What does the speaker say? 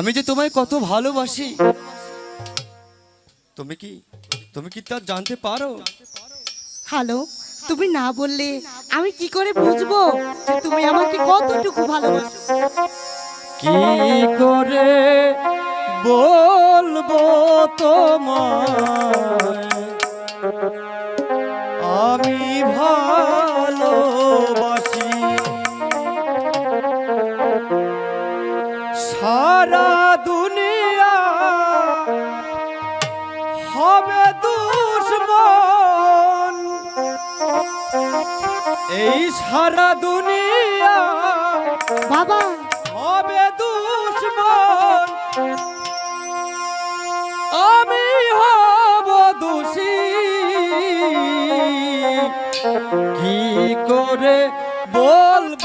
আমি যে তোমায় কত ভালোবাসি। তুমি কি তুমি কি তা জানতে পারো? হ্যালো তুমি না বললে আমি কি করে বুঝব যে তুমি আমাকে কতটুকু ভালোবাসো? কি করে বলব তোমায়? আমি ভালোবাসি এই সারা দুনিয়া বাবা। হবে দুশ্মন। আমি হব দোষী। কি করে বলব?